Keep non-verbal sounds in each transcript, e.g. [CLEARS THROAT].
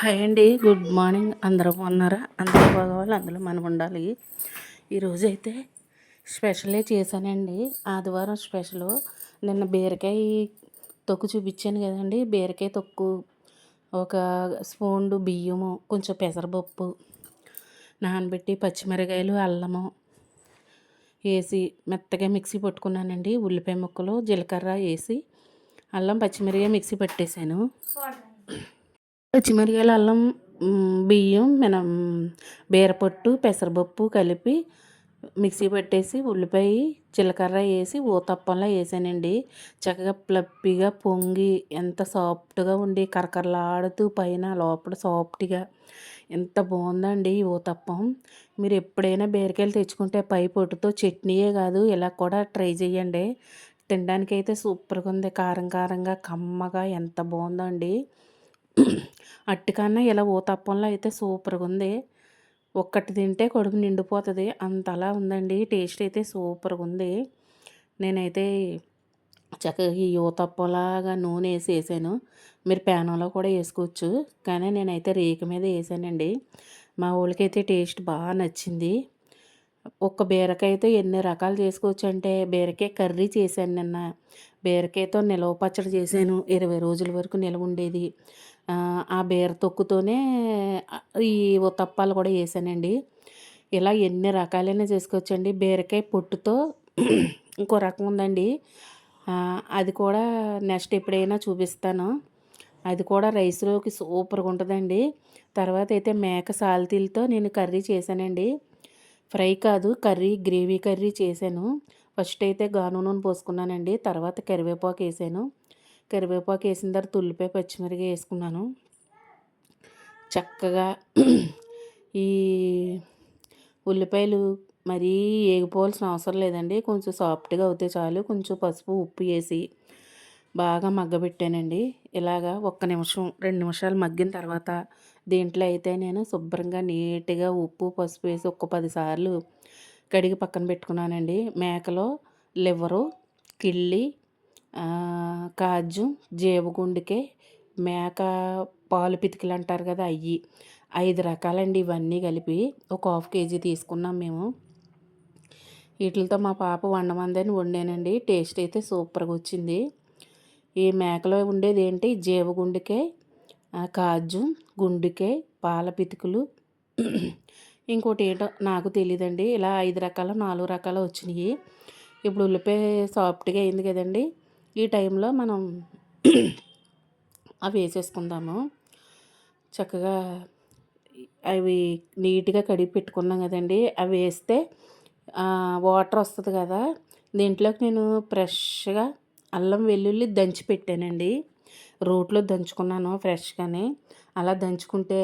Hi అండి. Good morning. అందరూ బాగున్నారా? అందరూ బాగోవాలి. అందులో మనం ఉండాలి. ఈరోజు అయితే స్పెషలే చేశానండి. ఆదివారం స్పెషల్. నిన్న బీరకాయ తొక్కు చూపించాను కదండి. బీరకాయ తొక్కు ఒక స్పూన్ బియ్యము కొంచెం పెసరపప్పు నానబెట్టి పచ్చిమిరకాయలు అల్లము వేసి మెత్తగా మిక్సీ పట్టుకున్నానండి. ఉల్లిపాయ ముక్కలు జీలకర్ర వేసి అల్లం పచ్చిమిరకాయ మిక్సీ పట్టేశాను. పచ్చిమిరకాయలు అల్లం బియ్యం మనం బీరపట్టు పెసరపప్పు కలిపి మిక్సీ పట్టేసి ఉల్లిపాయ జీలకర్ర వేసి ఊతప్పంలా వేసానండి. చక్కగా ప్లప్పిగా పొంగి ఎంత సాఫ్ట్గా ఉండి కరకరలాడుతూ పైన లోపల సాఫ్ట్గా ఎంత బాగుందండి ఈ ఊతప్పం మీరు ఎప్పుడైనా బీరకాయలు తెచ్చుకుంటే పై పొట్టుతో చట్నీయే కాదు ఇలా కూడా ట్రై చేయండి. తినడానికి అయితే సూపర్గా ఉంది. కారం కారంగా కమ్మగా ఎంత బాగుందండి. అట్టికన్నా ఇలా ఊతప్పంలో అయితే సూపర్గా ఉంది ఒక్కటి తింటే కడుపు నిండిపోతుంది. అంతలా ఉందండి. టేస్ట్ అయితే సూపర్గా ఉంది నేనైతే చక్కగా ఈ ఊతప్పంలాగా నూనె వేసి వేసాను మీరు ప్యానంలో కూడా వేసుకోవచ్చు. కానీ నేనైతే రేకు మీద వేసానండి. మా వాళ్ళకైతే టేస్ట్ బాగా నచ్చింది. ఒక్క బీరకాయతో ఎన్ని రకాలు చేసుకోవచ్చు అంటే బీరకాయ కర్రీ చేశాను నిన్న. బీరకాయతో నిలవ పచ్చడి చేశాను. ఇరవై రోజుల వరకు నిలవ ఉండేది. ఆ బీర తొక్కుతోనే ఈ ఉతప్పాలు కూడా వేసానండి. ఇలా ఎన్ని రకాలైన చేసుకోవచ్చండి. బీరకాయ పొట్టుతో [CLEARS THROAT] ఇంకో రకం ఉందండి. అది కూడా నెక్స్ట్ ఎప్పుడైనా చూపిస్తాను. అది కూడా రైస్లోకి సూపర్గా ఉంటుందండి. తర్వాత అయితే మేక సాల్తీలతో నేను కర్రీ చేశానండి. ఫ్రై కాదు కర్రీ గ్రేవీ కర్రీ చేశాను. ఫస్ట్ అయితే గాను నూనె పోసుకున్నానండి. తర్వాత కరివేపాకు వేసాను. కరివేపాకు వేసిన తర్వాత ఉల్లిపాయ పచ్చిమిరపకాయ వేసుకున్నాను. చక్కగా ఈ ఉల్లిపాయలు మరీ ఏగిపోవాల్సిన అవసరం లేదండి. కొంచెం సాఫ్ట్గా అవుతే చాలు. కొంచెం పసుపు ఉప్పు వేసి బాగా మగ్గబెట్టానండి. ఇలాగా ఒక్క నిమిషం రెండు నిమిషాలు మగ్గిన తర్వాత దీంట్లో అయితే నేను శుభ్రంగా నీట్గా ఉప్పు పసుపు వేసి ఒక్క పదిసార్లు కడిగి పక్కన పెట్టుకున్నానండి. మేకలో లివరు కిళ్ళి కాజు జీవగుండికే మేక పాలు పితికలు అంటారు కదా అవి ఐదు రకాలండి ఇవన్నీ కలిపి ఒక హాఫ్ కేజీ తీసుకున్నాం మేము. వీటితో మా పాప వండమందని వండానండి. టేస్ట్ అయితే సూపర్గా వచ్చింది. ఈ మేకలో ఉండేది ఏంటి జీవగుండికే కాజు గుండికే పాల పితుకులు. ఇంకోటి ఏంటో నాకు తెలియదండి ఇలా ఐదు రకాల నాలుగు రకాలు వచ్చినాయి. ఇప్పుడు ఉల్లిపాయ సాఫ్ట్గా అయింది కదండి. ఈ టైంలో మనం అవి వేసేసుకుందాము. చక్కగా అవి నీట్గా కడిగి పెట్టుకున్నాం కదండి అవి వేస్తే వాటర్ వస్తుంది కదా దీంట్లోకి నేను ఫ్రెష్గా అల్లం వెల్లుల్లి దంచి పెట్టానండి. రోట్లో దంచుకున్నాను ఫ్రెష్గానే. అలా దంచుకుంటే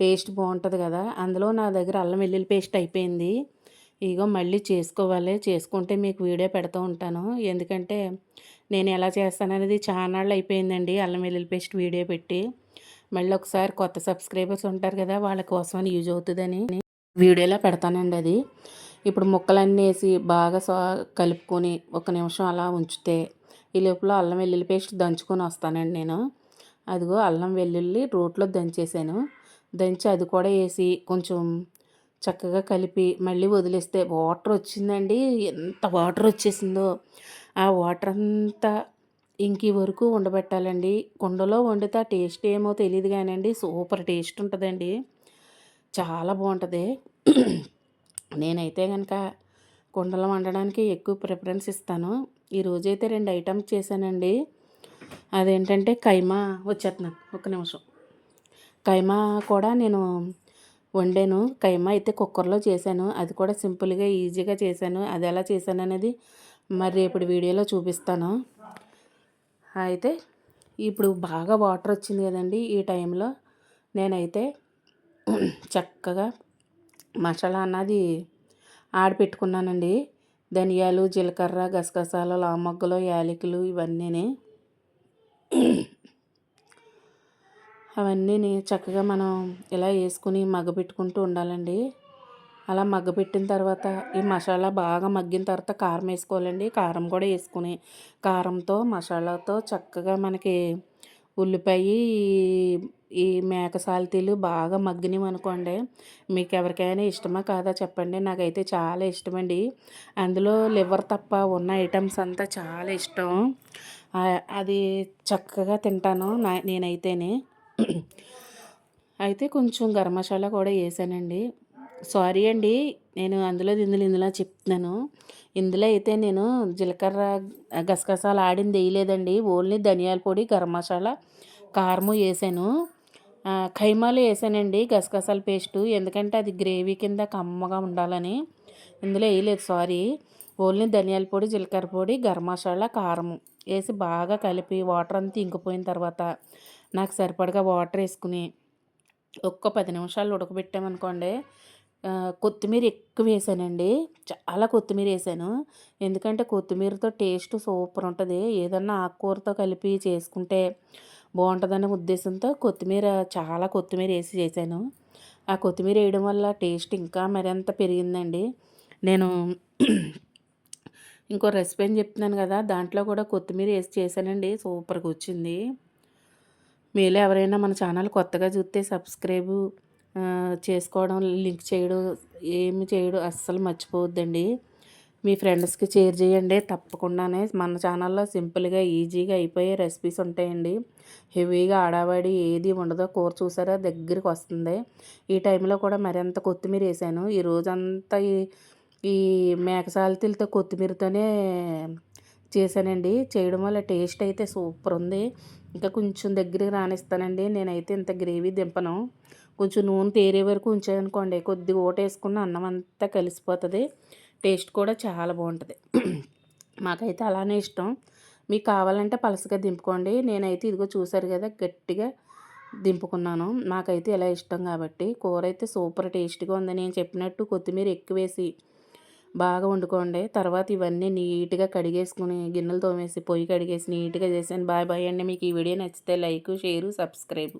టేస్ట్ బాగుంటుంది కదా అందులో నా దగ్గర అల్లం వెల్లుల్లి పేస్ట్ అయిపోయింది. ఇగో మళ్ళీ చేసుకోవాలి చేసుకుంటే మీకు వీడియో పెడుతూ ఉంటాను. ఎందుకంటే నేను ఎలా చేస్తాననేది చానాళ్ళు అయిపోయిందండి అల్లం వెల్లుల్లి పేస్ట్ వీడియో పెట్టి. మళ్ళీ ఒకసారి కొత్త సబ్స్క్రైబర్స్ ఉంటారు కదా వాళ్ళ కోసం యూజ్ అవుతుందని వీడియోలో పెడతానండి అది. ఇప్పుడు ముక్కలన్నీ వేసి బాగా కలుపుకొని ఒక నిమిషం అలా ఉంచితే ఈ లోపల అల్లం వెల్లుల్లి పేస్ట్ దంచుకొని వస్తానండి నేను. అదిగో అల్లం వెల్లుల్లి రోట్లో దంచేసాను. దంచి అది కూడా వేసి కొంచెం చక్కగా కలిపి మళ్ళీ వదిలేస్తే వాటర్ వచ్చిందండి. ఎంత వాటర్ వచ్చేసిందో. ఆ వాటర్ అంతా ఇంకి వరకు ఉండబెట్టాలండి కుండలో వండితే ఆ టేస్ట్ ఏమో తెలియదు కానండి సూపర్ టేస్ట్ ఉంటుందండి. చాలా బాగుంటుంది. నేనైతే కనుక కుండలో వండడానికి ఎక్కువ ప్రిఫరెన్స్ ఇస్తాను. ఈరోజైతే రెండు ఐటమ్స్ చేశానండి. అదేంటంటే కైమా వచ్చేస్తున్నాను ఒక నిమిషం. కైమా కూడా నేను వండాను. కైమా అయితే కుక్కర్లో చేశాను. అది కూడా సింపుల్గా ఈజీగా చేశాను. అది ఎలా చేశాను అనేది మరి రేపటి వీడియోలో చూపిస్తాను. అయితే ఇప్పుడు బాగా వాటర్ వచ్చింది కదండి ఈ టైంలో. నేనైతే చక్కగా మసాలా అన్నది ఆడపెట్టుకున్నానండి ధనియాలు జీలకర్ర గసగసాలు లామొగ్గలు యాలకులు ఇవన్నీ అవన్నీ చక్కగా మనం ఇలా వేసుకుని మగ్గపెట్టుకుంటూ ఉండాలండి. అలా మగ్గపెట్టిన తర్వాత ఈ మసాలా బాగా మగ్గిన తర్వాత కారం వేసుకోవాలండి. కారం కూడా వేసుకుని కారంతో మసాలాతో చక్కగా మనకి ఉల్లిపాయ ఈ మేక సాల్తీలు బాగా మగ్గినవి అనుకోండి. మీకు ఎవరికైనా ఇష్టమా కాదా చెప్పండి. నాకైతే చాలా ఇష్టమండి. అందులో లివర్ తప్ప ఉన్న ఐటమ్స్ అంతా చాలా ఇష్టం. అది చక్కగా తింటాను నా నేనైతేనే. అయితే కొంచెం గరం మసాలా కూడా వేసానండి. సారీ అండి నేను అందులో ఇందులో ఇందులో చెప్తున్నాను. ఇందులో అయితే నేను జీలకర్ర గసగసాలు ఆడింది వేయలేదండి. ఓన్లీ ధనియాల పొడి గరం మసాలా కారము వేసాను. ఖైమాలు వేసానండి గసగసాల పేస్టు. ఎందుకంటే అది గ్రేవీ కింద కమ్మగా ఉండాలని ఇందులో వేయలేదు. సారీ ఓన్లీ ధనియాల పొడి జీలకర్ర పొడి గరం మసాలా కారము. వేసి బాగా కలిపి వాటర్ అంతా ఇంకిపోయిన తర్వాత నాకు సరిపడగా వాటర్ వేసుకుని ఒక్క పది నిమిషాలు ఉడకబెట్టామనుకోండి కొత్తిమీర ఎక్కువ వేసానండి. చాలా కొత్తిమీర వేసాను. ఎందుకంటే కొత్తిమీరతో టేస్ట్ సూపర్ ఉంటుంది. ఏదన్నా ఆకుకూరతో కలిపి చేసుకుంటే బాగుంటుందనే ఉద్దేశంతో కొత్తిమీర చాలా కొత్తిమీర వేసి చేశాను. ఆ కొత్తిమీర వేయడం వల్ల టేస్ట్ ఇంకా మరింత పెరిగిందండి. నేను ఇంకో రెసిపీ అని చెప్తున్నాను కదా దాంట్లో కూడా కొత్తిమీర వేసి చేశానండి. సూపర్గా వచ్చింది. మీలో ఎవరైనా మన ఛానల్ కొత్తగా చూస్తే సబ్స్క్రైబ్ చేసుకోవడం లింక్ చేయడం ఏమి చేయడం అస్సలు మర్చిపోవద్దండి. మీ ఫ్రెండ్స్కి షేర్ చేయండి. తప్పకుండానే మన ఛానల్లో సింపుల్గా ఈజీగా అయిపోయే రెసిపీస్ ఉంటాయండి. హెవీగా ఆడవాడి ఏది ఉండదో కూర చూసారా దగ్గరికి వస్తుంది. ఈ టైంలో కూడా మరింత కొత్తిమీర వేసాను. ఈ రోజంతా ఈ ఈ మేకసాలతీలతో కొత్తిమీరతోనే చేశానండి. చేయడం వల్ల టేస్ట్ అయితే సూపర్ ఉంది. ఇంకా కొంచెం దగ్గరికి రానిస్తానండి. నేనైతే ఇంత గ్రేవీ దింపను. కొంచెం నూనె తేరే వరకు ఉంచాయనుకోండి కొద్ది ఓటేసుకున్న అన్నం అంతా కలిసిపోతుంది. టేస్ట్ కూడా చాలా బాగుంటుంది. మాకైతే అలానే ఇష్టం. మీకు కావాలంటే పలసగా దింపుకోండి. నేనైతే ఇదిగో చూసారు కదా గట్టిగా దింపుకున్నాను. నాకైతే ఇలా ఇష్టం కాబట్టి కూర అయితే సూపర్ టేస్ట్గా ఉంది. నేను చెప్పినట్టు కొత్తిమీర ఎక్కువేసి బాగా వండుకోండి. తర్వాత ఇవన్నీ నీట్గా కడిగేసుకుని గిన్నెలు తోమేసి పొయ్యి కడిగేసి నీట్గా చేసాను బాయ్ బాయ్ అండి. మీకు ఈ వీడియో నచ్చితే లైక్ షేరు సబ్స్క్రైబ్.